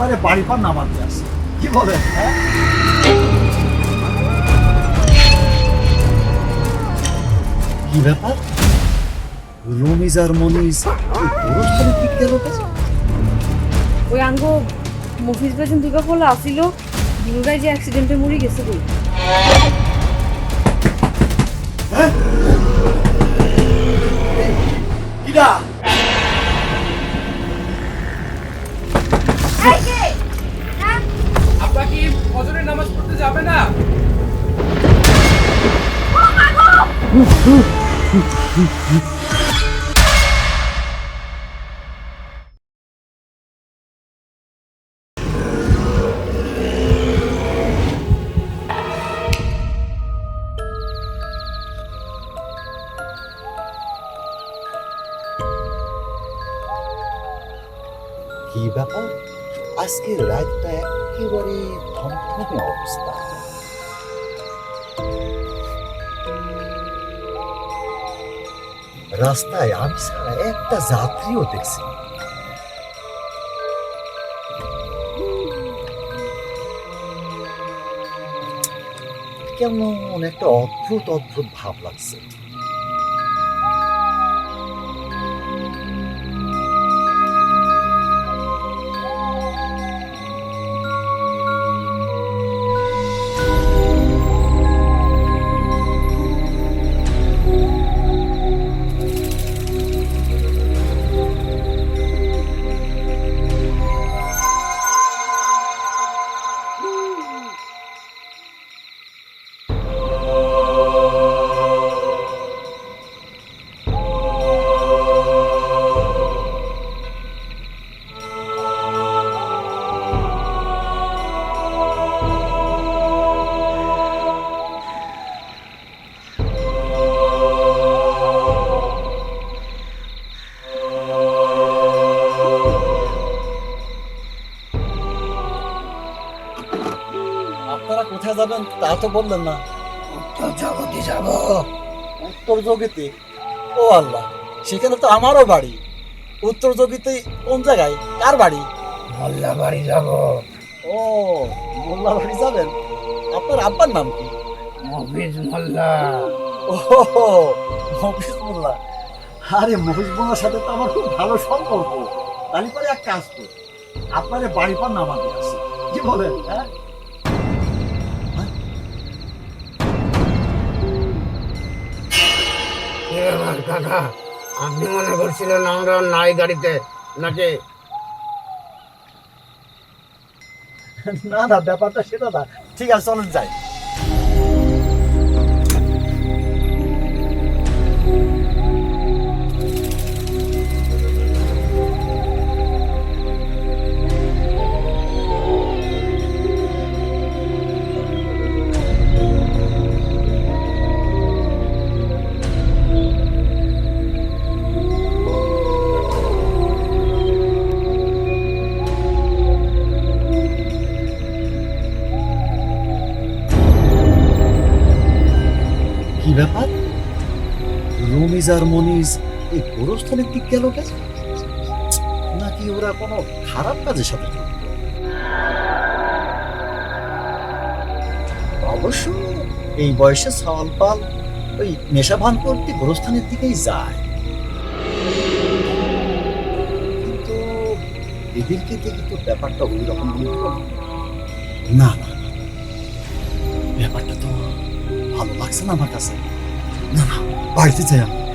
আপনারে বাড়ি পর নামাতে আসে। কি বলেন হ্যাঁ? কি ব্যাপার? রমিজ আর মনিজ গোরস্থানে কি গেল ওই আঙ্গ মফিজ বেজন দুর্গা ফল আসিল যে অ্যাক্সিডেন্টে মরে গেছে কই? কিরা যাবে না? কি রাতটা একেবারে থমথমে অবস্থা রাস্তায় আমি ছাড়া একটা যাত্রীও দেখছি কেমন একটা অদ্ভুত অদ্ভুত ভাব লাগছে। তা তো বললেন না। উত্তর জগতে যাব। উত্তর জগিতে? ও আল্লাহ সেখানে তো আমারও বাড়ি। উত্তর জগিতে কোন জায়গায়? কার বাড়ি? মোল্লা বাড়ি যাব। ও মোল্লা বাড়ি যাবেন? আপনার আব্বার নাম কি? মফিজ মোল্লা। ও মফিজ মোল্লা। আরে মফিজ মোল্লার সাথে তো আমার খুব ভালো সম্পর্ক। তাহলে পরে এক কাজ করি আপনার বাড়ি পর নামাতে আসি কি বলেন হ্যাঁ? ব্যাপার কাকা আপনি মনে করছিলেন আমরা নাই গাড়িতে, নাকি? না না, ব্যাপারটা সেটা না। ঠিক আছে, চলুন যাই। ব্যাপার? রমিজ আর মনিজ এই গোরস্থানের দিক গেল নাকি ওরা কোনো খারাপ কাজের সাথে অবশ্য এই বয়সে সাওয়াল পাল ওই নেশা ভান করতে গোরস্থানের দিকেই যায়। কিন্তু এদেরকে দেখে তো ব্যাপারটা ওই রকম না। না। ভালো লাগছে না আমার কাছে না না বাড়িতে যাই আমি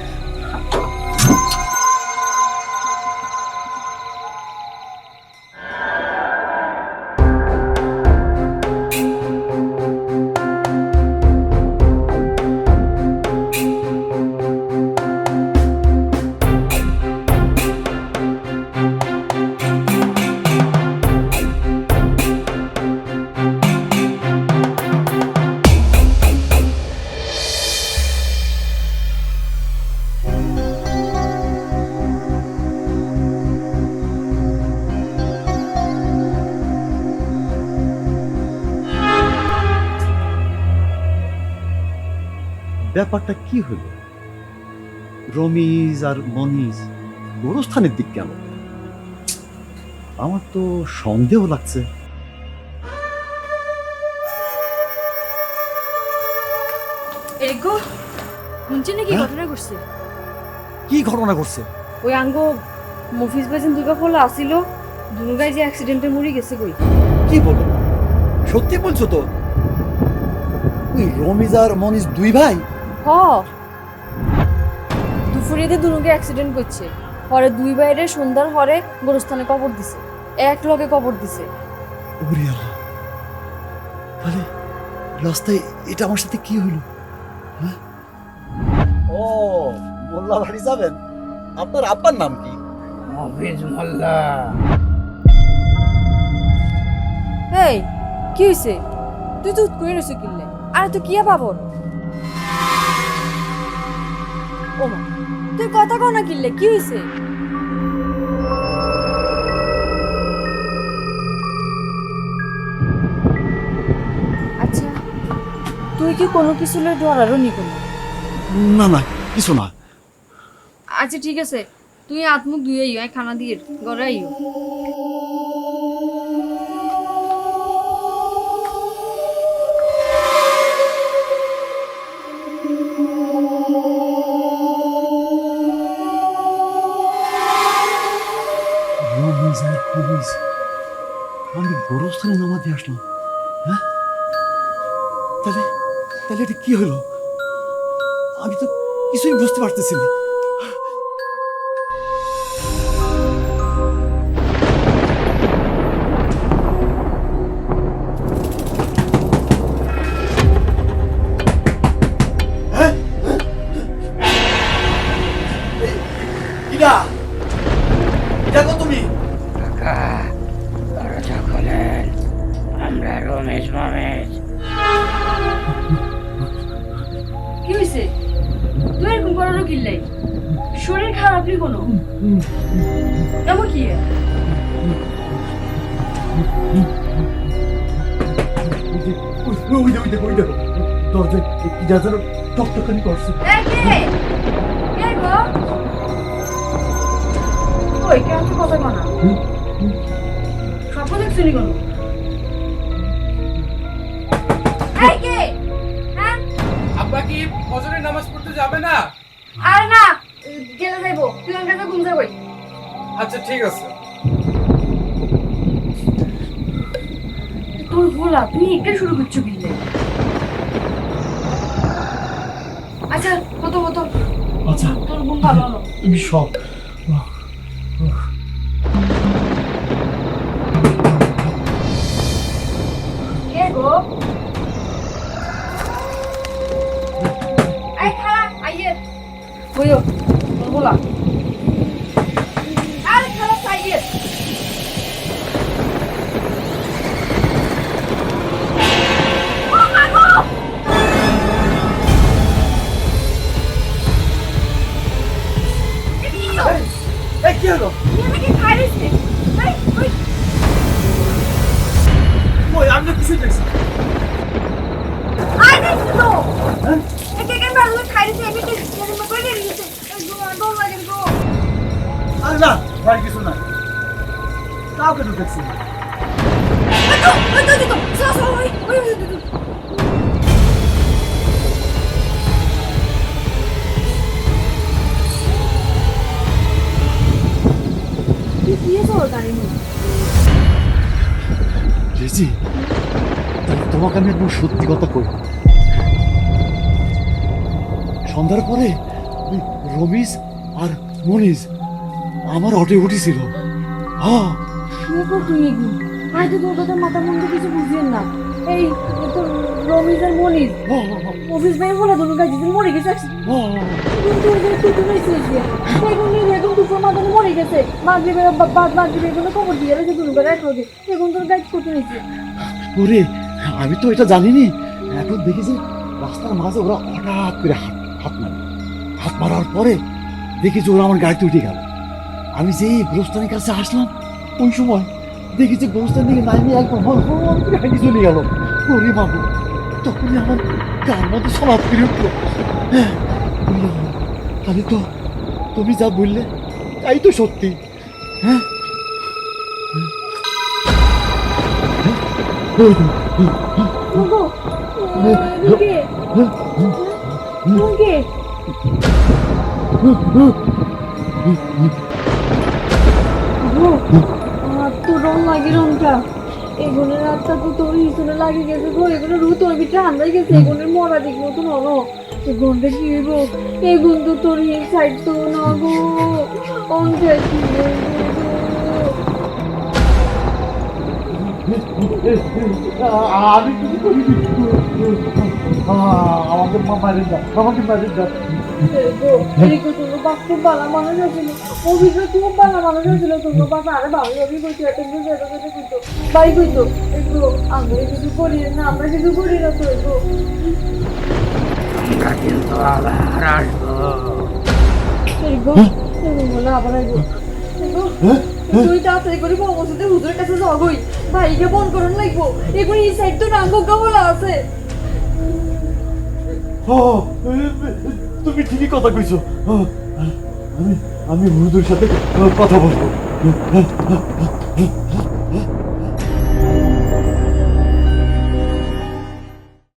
ব্যাপারটা কি হলো? রমিজ আর মনিজ গোরস্থানের দিক গেল আমার তো সন্দেহ লাগছে। এগো নাকি হ্যাঁ? ঘটনা ঘটছে? কি ঘটনা ঘটছে? ওই আঙ্গ মফিজ বাজান দুর্গা ফলে আসিল দুর্গায় যে অ্যাক্সিডেন্টে মরে গেছে কই? কি বলো? সত্যি বলছো তো? ওই রমিজ আর মনিজ দুই ভাই? হ। দুপুরেতে দুনুকে অ্যাক্সিডেন্ট করছে। পরে দুই বাইরে সন্ধ্যার হরে গোরস্থানে কবর দিছে। এক লগে কবর দিছে। ওরে আল্লাহ। তাহলে রাস্তায় এটা আমার সাথে কি হলো? হ্যাঁ? ও মোল্লা বাড়ি যাবেন? আপনার আব্বার নাম কি? মফিজ মোল্লা। এই কি হইছে? তুই তো করে রইছ কিনলে আরে তুই কিয়া পাবর ওমা তুই কথা কও না কিনলে কি হইছে? আচ্ছা তুই কি কোনো কিছু লই ডরারও নি কোনো না? না কিছু না। আচ্ছা ঠিক আছে তুই আত্মুখ ধুয়ে আইও আয় খানা দিয়ে ঘরে আইও। বড় আমি গোরস্থানে নামাতে আসলাম হ্যাঁ? তাহলে তাহলে এটা কি হলো? আমি তো কিছুই বুঝতে পারতেছি না। কোনো? কি? ওই ওই দেখো দরজায় কি যা যেন টকটকানি করছে। এই কে? কে গো? ওই কেন কথা কনা স্বপ্ন দেখছ নি কোনো? এই কে? হ্যাঁ? আব্বা কি ফজরের নামাজ পড়তে যাবে না? আর না গেলে যাইবো তুই আমার কাছে ঘুম যাবই আচ্ছা ঠিক আছে। তোর ভোলা তুই এটা শুরু করছ কিনলে আচ্ছা কত কত আচ্ছা তোর ঘুম ভালো হলো। তুমি সব কে গো? এই খালা তোমাকে আমি একদম সত্যি কথা কই। সন্ধ্যার পরে রমিজ আর মনিজ আমার অটে উঠেছিল হ্যাঁ আজ তোর কথা মাথা মন্দ কিছু বুঝিয়েন না। এই রমিজ আর অফিস ভাই বলে মরে গেছে। কিন্তু ওদের কুটু নাইছে এখন নিয়ে এখন দুপুর মাথানে মরে গেছে। বাদ খবর দিয়ে করে এখন তোর আমি তো এটা জানিনি। এখন দেখি যে রাস্তার মাঝে ওরা হঠাৎ করে হাত হাত মারে। হাত মারার পরে দেখি যে ওরা আমার গাড়িতে উঠে গেল। আমি যেই গোরস্থানের কাছে আসলাম, ওই সময় দেখি যে গোরস্থান হল হল করে হাঁটি চলে গেল। ওরে মাগো তখনই আমার গার মধ্যে সমাজ করে উঠল। হ্যাঁ আমি তো, তুমি যা বললে, তাই তো সত্যি। হ্যাঁ? ওগো রং লাগে রংটা। এগুলোর তো তোর হিসেবে লাগে গেছে গো এগুলো রু তোর ভিতরে হান্দাই গেছে এগুলোর মরা দিক মতন হলো এগুনটা কি হইব এগুন তো তোর সাইড তো না গো। অনটা কি আমি কিছু করিনি আমাকে মারি দাও আমাকে মারি দাও গো এদিকে তোর বাপ খুব ভালো মানুষ আছিল অভিযোগ খুব ভালো মানুষ আছিল তোর বাপ আরে ভালো ভাবি কইতো এত কিছু এত কিছু কইতো বাই কইতো একটু আমরা কিছু করি না তো কিন্তু আবার আসব আবার এগো তাড়াতাড়ি করে হুজুরের কাছে ভাইকে ফোন করুন লাগবো। এগুলো এই সাইড তো নাঙ্গো আছে। ও তুমি ঠিকই কথা কইছো। আমি আমি হুজুর সাথে কথা বলব।